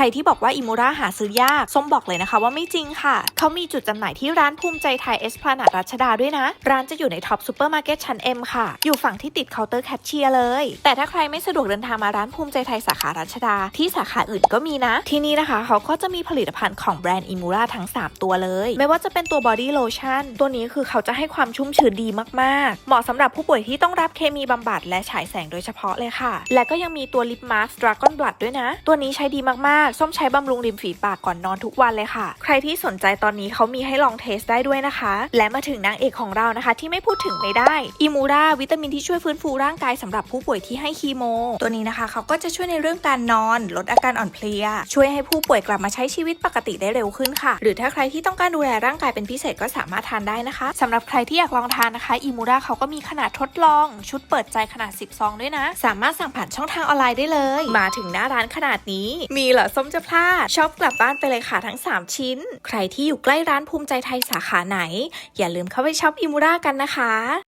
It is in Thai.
ใครที่บอกว่าอิมูราหาซื้อยากส้มบอกเลยนะคะว่าไม่จริงค่ะ เขามีจุดจำหน่ายที่ร้านภูมิใจไทยเอสพลานาดรัชดาด้วยนะ ร้านจะอยู่ในท็อปซูเปอร์มาร์เก็ตชั้น M ค่ะ อยู่ฝั่งที่ติดเคาน์เตอร์แคชเชียร์เลย แต่ถ้าใครไม่สะดวกเดินทางมาร้านภูมิใจไทยสาขารัชดา ที่สาขาอื่นก็มีนะ ที่นี่นะคะ เขาก็จะมีผลิตภัณฑ์ของแบรนด์อิมูราทั้ง 3 ตัวเลย ไม่ว่าจะเป็นตัวบอดี้โลชั่นตัวนี้คือเขาจะให้ความชุ่มชื้นดีมากๆ เหมาะสำหรับผู้ป่วยที่ต้องรับเคมีบำบัดและฉายแสงโดยเฉพาะเลยค่ะ และก็ยังมีตัวลิปมาสก์ดราก้อนบลัดด้วยนะ ตัวนี้ใช้ดีมากๆส้มใช้บำรุงริมฝีปากก่อนนอนทุกวันเลยค่ะ ใครที่สนใจตอนนี้เขามีให้ลองเทสได้ด้วยนะคะ และมาถึงนางเอกของเรานะคะ ที่ไม่พูดถึงไม่ได้อิมูราวิตามินที่ช่วยฟื้นฟูร่างกายสำหรับผู้ป่วยที่ให้คีโม ตัวนี้นะคะเขาก็จะช่วยในเรื่องการนอน ลดอาการอ่อนเพลีย ช่วยให้ผู้ป่วยกลับมาใช้ชีวิตปกติได้เร็วขึ้นค่ะ หรือถ้าใครที่ต้องการดูแลร่างกายเป็นพิเศษก็สามารถทานได้นะคะสำหรับใครที่อยากลองทานนะคะอิมูราเขาก็มีขนาดทดลอง ชุดเปิดใจขนาด 10 ซองด้วยนะ สามารถสั่งผ่านช่องทางออนไลน์ได้เลย มาถึงหน้าร้านขนาดนี้มีเหรอส้มจะพลาดชอบกลับบ้านไปเลยค่ะทั้ง 3 ชิ้น ใครที่อยู่ใกล้ร้านภูมิใจไทยสาขาไหน อย่าลืมเข้าไปช็อปอิมูรากันนะคะ